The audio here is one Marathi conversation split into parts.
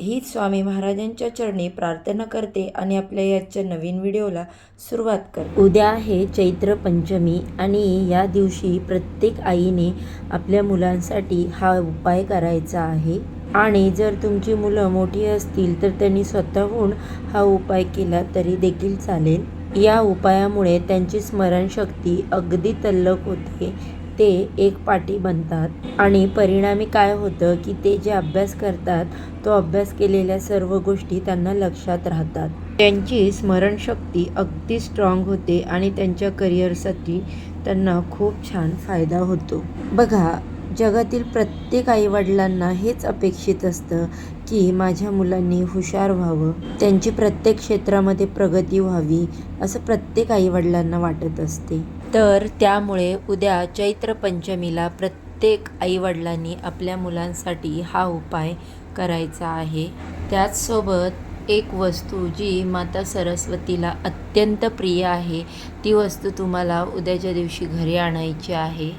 हीच स्वामी महाराजांच्या चरणी प्रार्थना करते आणि आपल्या याच्या नवीन व्हिडिओला सुरुवात कर उद्या आहे चैत्र पंचमी आणि या दिवशी प्रत्येक आईने आपल्या मुलांसाठी हा उपाय करायचा आहे. आणि जर तुमची मुलं मोठी असतील तर त्यांनी स्वतःहून हा उपाय केला तरी देखील चालेल. या उपायामुळे त्यांची स्मरणशक्ती अगदी तल्लक होते. ते एक पाठी बनतात. आणि परिणामी काय होतं की ते जे अभ्यास करतात तो अभ्यास केलेल्या सर्व गोष्टी त्यांना लक्षात राहतात. त्यांची स्मरणशक्ती अगदी स्ट्रॉंग होते आणि त्यांच्या करिअरसाठी त्यांना खूप छान फायदा होतो. बघा जगातील प्रत्येक आईवडिलांना हेच अपेक्षित असतं की माझ्या मुलांनी हुशार व्हावं त्यांची प्रत्येक क्षेत्रामध्ये प्रगती व्हावी असं प्रत्येक आईवडिलांना वाटत असते. तर त्यामुळे उद्या चैत्र पंचमीला प्रत्येक आईवडिलांनी आपल्या मुलांसाठी हा उपाय करायचा आहे. त्याचसोबत एक वस्तू जी माता सरस्वतीला अत्यंत प्रिय आहे ती वस्तू तुम्हाला उद्याच्या दिवशी घरी आणायची आहे.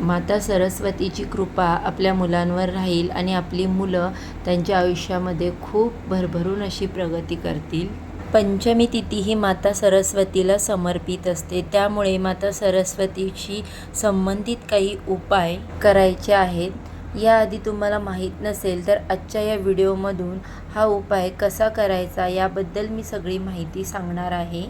माता सरस्वतीची कृपा आपल्या मुलांवर राहील आणि आपली मुलं त्यांच्या आयुष्यामध्ये खूप भरभरून अशी प्रगती करतील. पंचमी तिथी ही माता सरस्वतीला समर्पित असते. त्यामुळे माता सरस्वतीशी संबंधित काही उपाय करायचे आहेत. याआधी तुम्हाला माहीत नसेल तर आजच्या या व्हिडिओमधून हा उपाय कसा करायचा याबद्दल मी सगळी माहिती सांगणार आहे.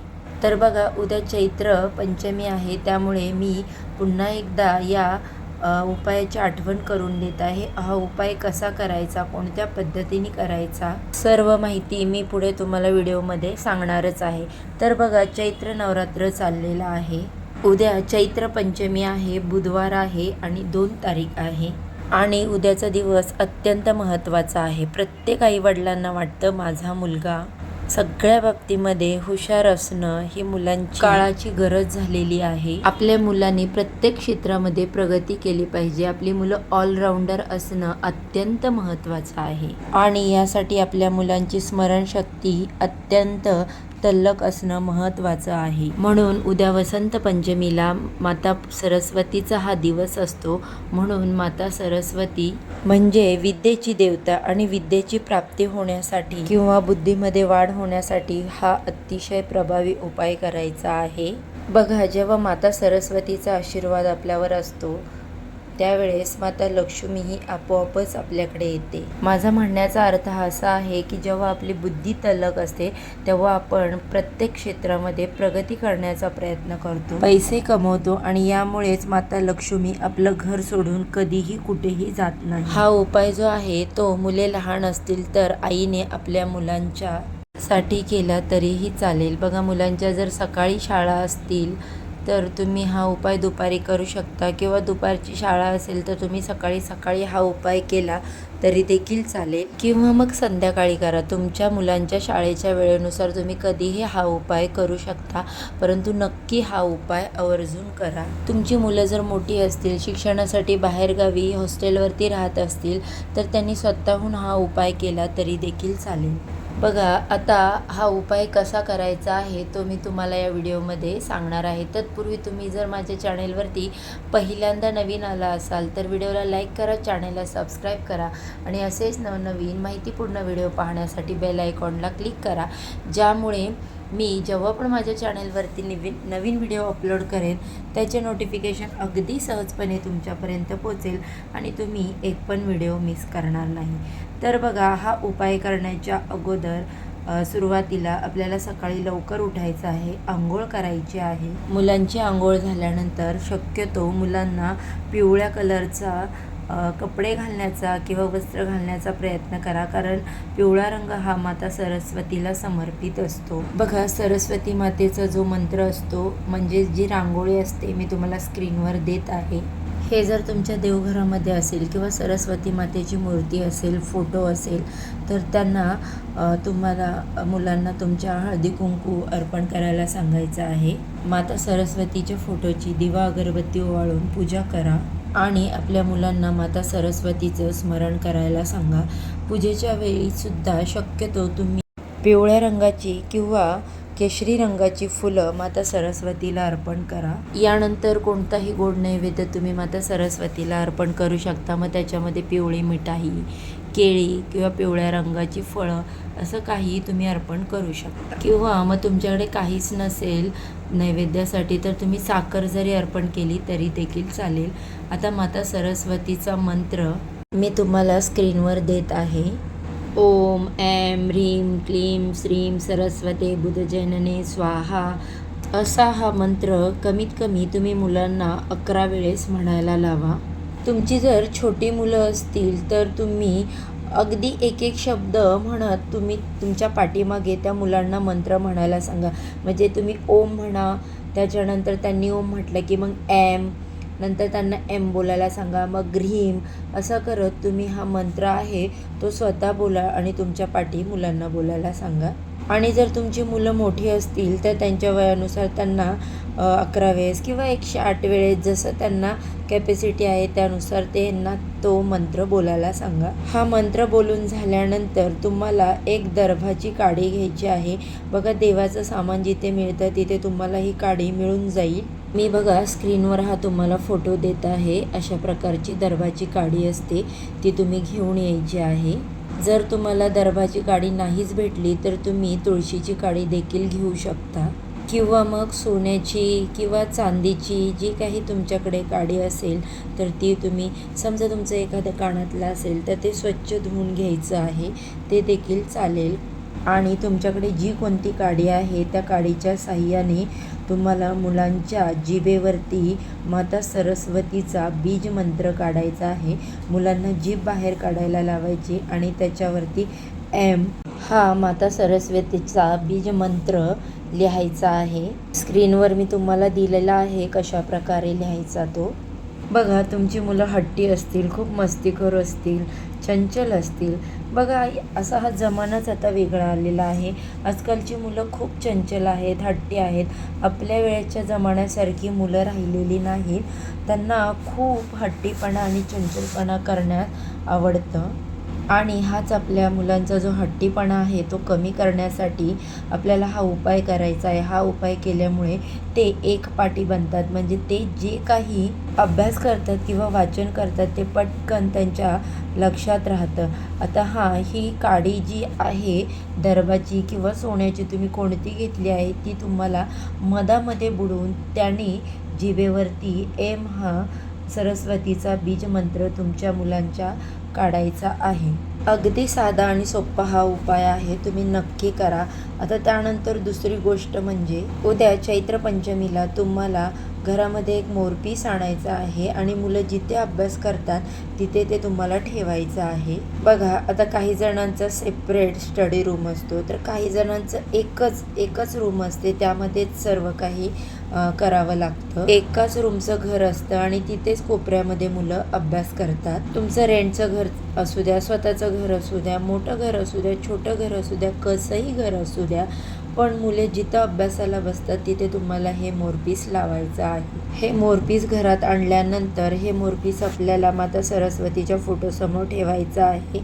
तर बघा उद्या चैत्र पंचमी आहे. त्यामुळे मी पुन्हा एकदा या उपायाची आठवण करून देत आहे. हा उपाय कसा करायचा? कोणत्या पद्धतीने करायचा? सर्व माहिती मी पुढे तुम्हाला व्हिडिओमध्ये सांगणारच आहे. तर बघा चैत्र नवरात्र चाललेलं आहे. उद्या चैत्र पंचमी आहे बुधवार आहे आणि दोन तारीख आहे. आणि उद्याचा दिवस अत्यंत महत्त्वाचा आहे. प्रत्येक आईवडिलांना वाटतं माझा मुलगा सगळ्या बाबतीमध्ये हुशार असणं ही मुलांची काळाची गरज झालेली आहे. आपल्या मुलांनी प्रत्येक क्षेत्रामध्ये प्रगती केली पाहिजे. आपली मुलं ऑलराऊंडर असणं अत्यंत महत्त्वाचं आहे. आणि यासाठी आपल्या मुलांची स्मरणशक्ती अत्यंत तल्लक असणं महत्त्वाचं आहे. म्हणून उद्या वसंत पंचमीला माता सरस्वतीचा हा दिवस असतो. म्हणून माता सरस्वती म्हणजे विद्येची देवता आणि विद्येची प्राप्ती होण्यासाठी किंवा बुद्धीमध्ये वाढ होण्यासाठी हा अतिशय प्रभावी उपाय करायचा आहे. बघा जेव्हा माता सरस्वतीचा आशीर्वाद आपल्यावर असतो त्यावेळेस माता लक्ष्मी ही आपोआपच आपल्याकडे येते. माझा म्हणण्याचा अर्थ असा आहे की जेव्हा आपली बुद्धी तल्लक असते तेव्हा आपण प्रत्येक क्षेत्रामध्ये प्रगती करण्याचा प्रयत्न करतो. पैसे कमवतो आणि यामुळेच माता लक्ष्मी आपलं घर सोडून कधीही कुठेही जात नाही. हा उपाय जो आहे तो मुले लहान असतील तर आईने आपल्या मुलांच्या साठी केला तरीही चालेल. बघा मुलांच्या जर सकाळी शाळा असतील तर तुम्ही हा उपाय दुपारी करू शकता किंवा दुपारची शाळा असेल तर तुम्ही सकाळी सकाळी हा उपाय केला तरी देखील चालेल. किंवा मग संध्याकाळी करा. तुमच्या मुलांच्या शाळेच्या वेळेनुसार तुम्ही कधीही हा उपाय करू शकता. परंतु नक्की हा उपाय आवर्जून करा. तुमची मुलं जर मोठी असतील शिक्षणासाठी बाहेरगावी हॉस्टेलवरती राहत असतील तर त्यांनी स्वतःहून हा उपाय केला तरी देखील चालेल. बघा आता हा उपाय कसा करायचा आहे तो मी तुम्हाला या व्हिडिओमध्ये सांगणार आहे. तत्पूर्वी तुम्ही जर माझ्या चॅनेलवरती पहिल्यांदा नवीन आला असाल तर व्हिडिओला लाईक करा चॅनेलला सबस्क्राईब करा आणि असेच नवनवीन माहितीपूर्ण व्हिडिओ पाहण्यासाठी बेल आयकॉनला क्लिक करा ज्यामुळे मी जेव्हा पण माझ्या चॅनेलवरती नवीन नवीन व्हिडिओ अपलोड करेन त्याचे नोटिफिकेशन अगदी सहजपणे तुमच्यापर्यंत पोचेल आणि तुम्ही एक पण व्हिडिओ मिस करणार नाही. तर बघा हा उपाय करण्याच्या अगोदर सुरुवातीला आपल्याला सकाळी लवकर उठायचं आहे आंघोळ करायची आहे. मुलांची आंघोळ झाल्यानंतर शक्यतो मुलांना पिवळ्या कलरचा कपडे घालण्याचा किंवा वस्त्र घालण्याचा प्रयत्न करा. कारण पिवळा रंग हा माता सरस्वतीला समर्पित असतो. बघा सरस्वती मातेचा जो मंत्र असतो म्हणजे जी रांगोळी असते मी तुम्हाला स्क्रीनवर देत आहे. हे जर तुमच्या देवघरामध्ये असेल किंवा सरस्वती मातेची मूर्ती असेल फोटो असेल तर त्यांना तुम्हाला मुलांना तुमच्या हळदी कुंकू अर्पण करायला सांगायचं आहे. माता सरस्वतीच्या फोटोची दिवा अगरबत्ती ओवाळून पूजा करा. आणि आपल्या मुलांना माता सरस्वतीचं स्मरण करायला सांगा. पूजेच्या वेळीसुद्धा शक्यतो तुम्ही पिवळ्या रंगाची किंवा केशरी रंगाची फुलं माता सरस्वतीला अर्पण करा. यानंतर कोणताही गोड नैवेद्य तुम्ही माता सरस्वतीला अर्पण करू शकता. मग त्याच्यामध्ये पिवळी मिठाई केळी किंवा पिवळ्या रंगाची फळं असं काही तुम्ही अर्पण करू शकता. किंवा मग तुमच्याकडे काहीच नसेल नैवेद्यासाठी तर तुम्ही साखर जरी अर्पण केली तरी देखील चालेल. आता माता सरस्वतीचा मंत्र मी तुम्हाला स्क्रीनवर देत आहे. ओम ऐं ह्रीं क्लीं श्रीं सरस्वते बुधजनने स्वाहा. असा हा मंत्र कमीत कमी तुम्ही मुलांना अकरा वेळेस म्हणायला लावा. तुमची जर छोटी मुलं असतील तर तुम्ही अगदी एक एक शब्द म्हणत तुम्ही तुमच्या पाठीमागे त्या मुलांना मंत्र म्हणायला सांगा. म्हणजे तुम्ही ओम म्हणा त्याच्यानंतर त्यांनी ओम म्हटलं की मग एम नंतर त्यांना एम बोलायला सांगा मग ग्रीम असं करत तुम्ही हा मंत्र आहे तो स्वतः बोला आणि तुमच्या पाठी मुलांना बोलायला सांगा. आणि जर तुमची मुलं मोठी असतील तर त्यांच्या वयानुसार त्यांना अकरा वेळेस किंवा एकशे आठ वेळेस जसं त्यांना कॅपॅसिटी आहे त्यानुसार त्यांना तो मंत्र बोलायला सांगा. हा मंत्र बोलून झाल्यानंतर तुम्हाला एक दर्भाची काडी घ्यायची आहे. बघा देवाचं सामान जिथे मिळतं तिथे तुम्हाला ही काडी मिळून जाईल. मी बघा स्क्रीनवर हा तुम्हाला फोटो देत आहे. अशा प्रकारची दर्भाची काडी असते ती तुम्ही घेऊन यायची आहे. जर तुम्हाला दर्भाची काडी नाहीच भेटली तर तुम्ही तुळशीची काडी देखील घेऊ शकता. किंवा मग सोन्याची किंवा चांदीची जी काही तुमच्याकडे काडी असेल तर ती तुम्ही समजा तुमचं एखादं कानातलं असेल तर ते स्वच्छ धुवून घ्यायचं आहे. ते देखील चालेल. आणि तुमच्याकडे जी कोणती काडी आहे त्या काडीच्या साह्याने तुम्हाला मुलांच्या जिभेवरती माता सरस्वतीचा बीज मंत्र काढायचा आहे. मुलांना जीभ बाहेर काढायला लावायची आणि त्याच्यावरती एम हा माता सरस्वतीचा बीज मंत्र लिहायचा आहे. स्क्रीनवर मी तुम्हाला दिलेला आहे कशा प्रकारे लिहायचा तो. बघा तुमची मुलं हट्टी असतील खूप मस्तीखोर असतील चंचल असतील. बघा असा हा जमानाच आता वेगळा आलेला आहे. आजकालची मुलं खूप चंचल आहेत हट्टी आहेत. आपल्या वेळेच्या जमान्यासारखी मुलं राहिलेली नाहीत. त्यांना खूप हट्टीपणा आणि चंचलपणा करण्यात आवडतं. आणि हाच आपल्या मुलांचा जो हट्टीपणा आहे तो कमी करण्यासाठी आपल्याला हा उपाय करायचा आहे. हा उपाय केल्यामुळे ते एक पाठी बनतात. म्हणजे ते जे काही अभ्यास करतात किंवा वाचन करतात ते पटकन त्यांच्या लक्षात राहतं. आता हा ही काडी जी आहे दरबाची किंवा सोन्याची तुम्ही कोणती घेतली आहे ती तुम्हाला मधामध्ये बुडवून त्याने जिभेवरती एम हा सरस्वतीचा बीज मंत्र तुमच्या मुलांच्या काढायचा आहे. अगदी साधा आणि सोपा हा उपाय आहे तुम्ही नक्की करा. आता त्यानंतर दुसरी गोष्ट म्हणजे उद्या चैत्र पंचमीला तुम्हाला घरामध्ये एक मोरपीस आणायचा आहे आणि मुलं जिथे अभ्यास करतात तिथे ते तुम्हाला ठेवायचं आहे. बघा आता काही जणांचा सेपरेट स्टडी रूम असतो तर काही जणांचं एकच एकच रूम असते त्यामध्येच सर्व काही करावं लागतं. एकाच रूमचं घर असतं आणि तिथेच कोपऱ्यामध्ये मुलं अभ्यास करतात. तुमचं रेंटचं घर असू द्या स्वतःचं घर असू द्या मोठं घर असू द्या छोटं घर असू द्या कसंही घर असू द्या पण मुले जिथं अभ्यासाला बसतात तिथे तुम्हाला हे मोरपीस लावायचं आहे. हे मोरपीस घरात आणल्यानंतर हे मोरपीस आपल्याला माता सरस्वतीच्या फोटोसमोर ठेवायचं आहे.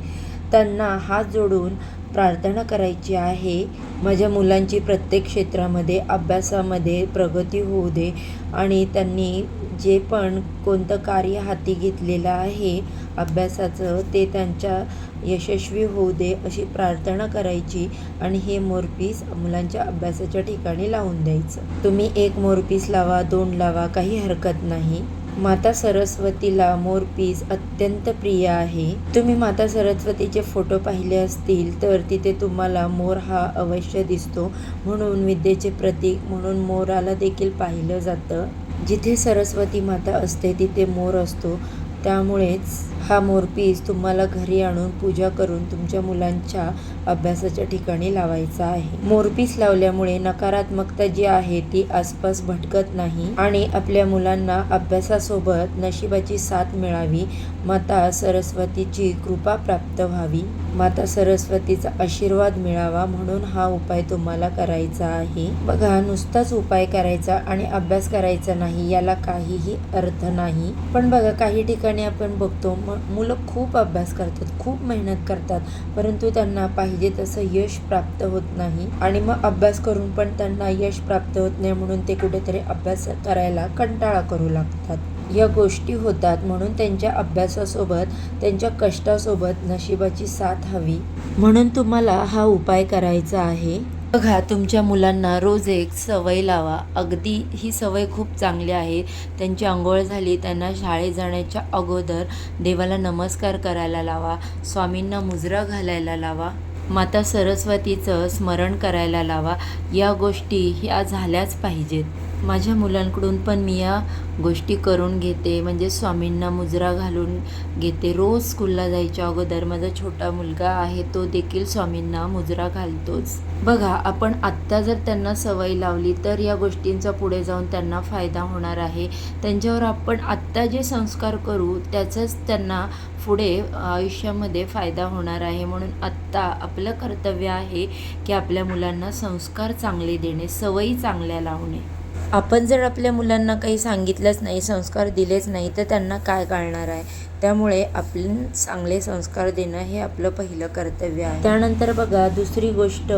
त्यांना हात जोडून प्रार्थना करायची आहे. माझ्या मुलांची प्रत्येक क्षेत्रामध्ये अभ्यासामध्ये प्रगती होऊ दे आणि त्यांनी जे पण कोणतं कार्य हाती घेतलेलं आहे अभ्यासाचं ते त्यांच्या यशस्वी होऊ दे अशी प्रार्थना करायची आणि हे मोरपीस मुलांच्या अभ्यासाच्या ठिकाणी लावून द्यायचं. तुम्ही एक मोरपीस लावा दोन लावा काही हरकत नाही. माता सरस्वतीला मोरपीस अत्यंत प्रिय आहे. तुम्ही माता सरस्वतीचे फोटो पाहिले असतील तर तिथे तुम्हाला मोर हा अवश्य दिसतो. म्हणून विद्येचे प्रतीक म्हणून मोराला देखील पाहिलं जातं. जिथे सरस्वती माता असते तिथे मोर असतो. त्यामुळेच हा मोरपीस तुम्हाला घरी आणून पूजा करून तुमच्या मुलांच्या अभ्यासाच्या ठिकाणी लावायचा आहे. मोरपीस लावल्यामुळे नकारात्मकता जी आहे ती आसपास भटकत नाही आणि आपल्या मुलांना अभ्यासासोबत नशिबाची साथ मिळावी. माता सरस्वतीची कृपा प्राप्त व्हावी. माता सरस्वतीचा आशीर्वाद मिळावा म्हणून हा उपाय तुम्हाला करायचा आहे. बघा नुसताच उपाय करायचा आणि अभ्यास करायचा नाही याला काहीही अर्थ नाही. पण बघा काही ठिकाणी आपण बघतो मुलं खूप अभ्यास करतात खूप मेहनत करतात परंतु त्यांना पाहिजे तसं यश प्राप्त होत नाही. आणि मग अभ्यास करून पण त्यांना यश प्राप्त होत नाही म्हणून ते कुठेतरी अभ्यास करायला कंटाळा करू लागतात. या गोष्टी होतात म्हणून त्यांच्या अभ्यासासोबत त्यांच्या कष्टासोबत नशिबाची साथ हवी. म्हणून तुम्हाला हा उपाय करायचा आहे. बघा तुमच्या मुलांना रोज एक सवय लावा. अगदी ही सवय खूप चांगली आहे. त्यांची आंघोळ झाली त्यांना शाळेत जाण्याच्या अगोदर देवाला नमस्कार करायला लावा. स्वामींना मुजरा घालायला लावा. माता सरस्वतीचं स्मरण करायला लावा. या गोष्टी ह्या झाल्याच पाहिजेत. माझ्या मुलांकडून पण मी या गोष्टी करून घेते. म्हणजे स्वामींना मुजरा घालून घेते. रोज स्कूलला जायच्या अगोदर माझा छोटा मुलगा आहे तो देखील स्वामींना मुजरा घालतोच. बघा आपण आत्ता जर त्यांना सवय लावली तर या गोष्टींचा पुढे जाऊन त्यांना फायदा होणार आहे. त्यांच्यावर आपण आत्ता जे संस्कार करू त्याचाच त्यांना पुढे आयुष्यामध्ये फायदा होणार आहे. म्हणून आत्ता आपलं कर्तव्य आहे की आपल्या मुलांना संस्कार चांगले देणे सवयी चांगल्या लावणे. आपण जर आपल्या मुलांना काही सांगितलंच नाही संस्कार दिलेच नाही तर त्यांना काय कळणार आहे? त्यामुळे आपले चांगले संस्कार देणं हे आपलं पहिलं कर्तव्य आहे. त्यानंतर बघा दुसरी गोष्ट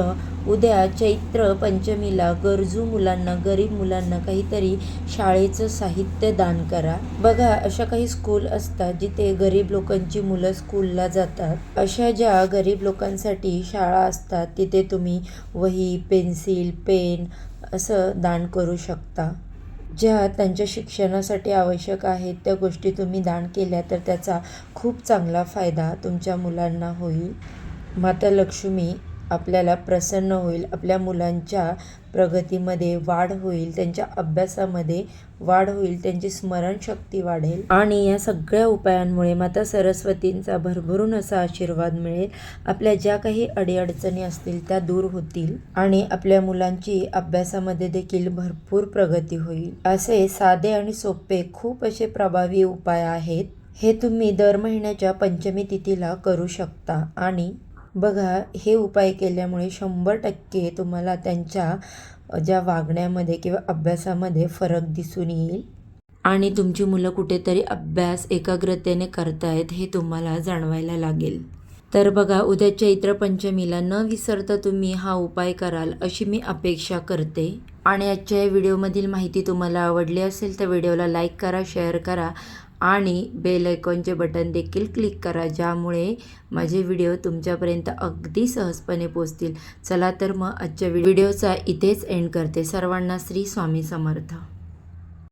उद्या चैत्र पंचमीला गरजू मुलांना गरीब मुलांना काहीतरी शाळेचं साहित्य दान करा. बघा अशा काही स्कूल असतात जिथे गरीब लोकांची मुलं स्कूलला जातात. अशा ज्या गरीब लोकांसाठी शाळा असतात तिथे तुम्ही वही पेन्सिल पेन असं दान करू शकता. ज्या त्यांच्या शिक्षणासाठी आवश्यक आहेत त्या गोष्टी तुम्ही दान केल्या तर त्याचा खूप चांगला फायदा तुमच्या मुलांना होईल. माता लक्ष्मी आपल्याला प्रसन्न होईल आपल्या मुलांच्या प्रगतीमध्ये वाढ होईल त्यांच्या अभ्यासामध्ये वाढ होईल त्यांची स्मरणशक्ती वाढेल. आणि या सगळ्या उपायांमुळे माता सरस्वतींचा भरभरून असा आशीर्वाद मिळेल. आपल्या ज्या काही अडीअडचणी असतील त्या दूर होतील आणि आपल्या मुलांची अभ्यासामध्ये देखील भरपूर प्रगती होईल. असे साधे आणि सोपे खूप असे प्रभावी उपाय आहेत. हे तुम्ही दर महिन्याच्या पंचमी तिथीला करू शकता आणि बघा हे उपाय केल्यामुळे शंभर टक्के तुम्हाला त्यांच्या ज्या वागण्यामध्ये किंवा अभ्यासामध्ये फरक दिसून येईल. आणि तुमची मुलं कुठेतरी अभ्यास एकाग्रतेने करतायत हे तुम्हाला जाणवायला लागेल. तर बघा उद्या चैत्र पंचमीला न विसरता तुम्ही हा उपाय कराल अशी मी अपेक्षा करते. आणि आजच्या या व्हिडिओमधील माहिती तुम्हाला आवडली असेल तर व्हिडिओला लाईक करा शेअर करा आणि बेल आयकॉनचे बटन देखील क्लिक करा ज्यामुळे माझे व्हिडिओ तुमच्यापर्यंत अगदी सहजपणे पोचतील चला तर मग आजच्या व्हिडिओचा इथेच एंड करते. सर्वांना श्री स्वामी समर्थ.